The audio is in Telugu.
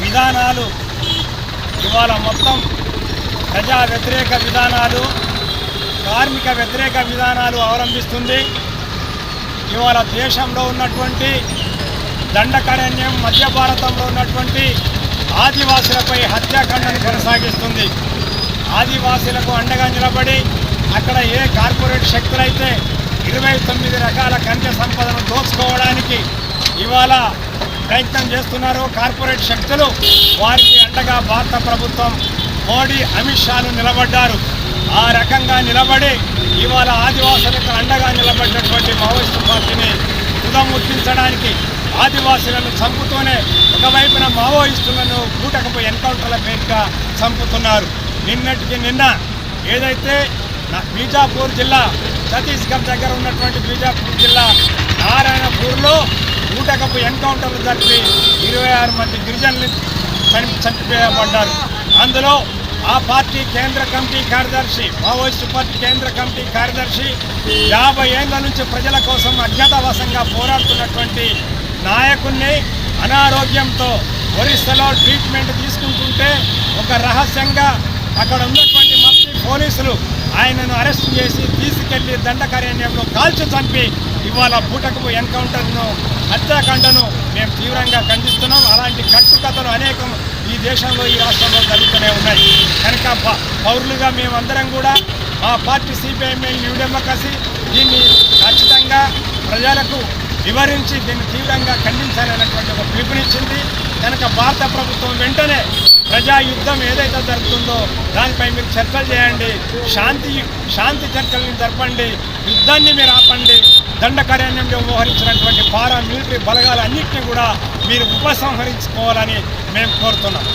విధానాలు ఇవాళ మొత్తం ప్రజా వ్యతిరేక విధానాలు కార్మిక వ్యతిరేక విధానాలు అవలంబిస్తుంది. ఇవాళ దేశంలో ఉన్నటువంటి దండకారణ్యం మధ్య భారతంలో ఉన్నటువంటి ఆదివాసులపై హత్యాకాండను కొనసాగిస్తుంది. ఆదివాసులకు అండగా నిలబడి అక్కడ ఏ కార్పొరేట్ శక్తులైతే ఇరవై తొమ్మిది రకాల ఖనిజ సంపదను దోచుకోవడానికి ఇవాళ ప్రయత్నం చేస్తున్నారు కార్పొరేట్ శక్తులు వారికి అండగా భారత ప్రభుత్వం మోడీ అమిత్ షాలు నిలబడ్డారు. ఆ రకంగా నిలబడి ఇవాళ ఆదివాసులకు అండగా నిలబడినటువంటి మావోయిస్టు పార్టీని తుదముట్టించడానికి ఆదివాసులను చంపుతూనే ఒకవైపున మావోయిస్టులను కూటకపు ఎన్కౌంటర్ల పేరుగా చంపుతున్నారు. నిన్నటికి నిన్న ఏదైతే బీజాపూర్ జిల్లా ఛత్తీస్గఢ్ దగ్గర ఉన్నటువంటి బీజాపూర్ జిల్లా నారాయణపూర్లో ఊటకపు ఎన్కౌంటర్లు జరిపి ఇరవై ఆరు మంది గిరిజనులు చని చంపివేయబడ్డారు అందులో ఆ పార్టీ కేంద్ర కమిటీ కార్యదర్శి మావోయిస్టు పార్టీ కేంద్ర కమిటీ కార్యదర్శి యాభై ఏళ్ళ నుంచి ప్రజల కోసం అజ్ఞాతవాసంగా పోరాడుతున్నటువంటి నాయకుణ్ణి అనారోగ్యంతో ఒరిస్సాలో ట్రీట్మెంట్ తీసుకుంటుంటే ఒక రహస్యంగా అక్కడ ఉన్నటువంటి మఫ్టీ పోలీసులు ఆయనను అరెస్ట్ చేసి తీసుకెళ్ళి దండకారణ్యంలో కాల్చి చంపి ఇవాళ పూటకపు ఎన్కౌంటర్ను హత్యాకాండను మేము తీవ్రంగా ఖండిస్తున్నాం. అలాంటి కట్టుకథలు అనేకం ఈ దేశంలో ఈ రాష్ట్రంలో జరుగుతూనే ఉన్నాయి. కనుక ప- పౌరులుగా మేమందరం కూడా మా పార్టీ సిపిఐఎంఎల్ న్యూ డెమోక్రసీ దీన్ని ఖచ్చితంగా ప్రజలకు వివరించి దీన్ని తీవ్రంగా ఖండించాలనేటువంటి ఒక పిలుపునిచ్చింది. కనుక భారత ప్రభుత్వం వెంటనే ప్రజా యుద్ధం ఏదైతే జరుగుతుందో దానిపై మీరు చర్చలు చేయండి. శాంతి శాంతి చర్చల్ని జరపండి. యుద్ధాన్ని మీరు ఆపండి. దండకారణ్యంలో వ్యవహరించినటువంటి పారా మిలిటరీ బలగాలన్నింటినీ కూడా మీరు ఉపసంహరించుకోవాలని మేము కోరుతున్నాం.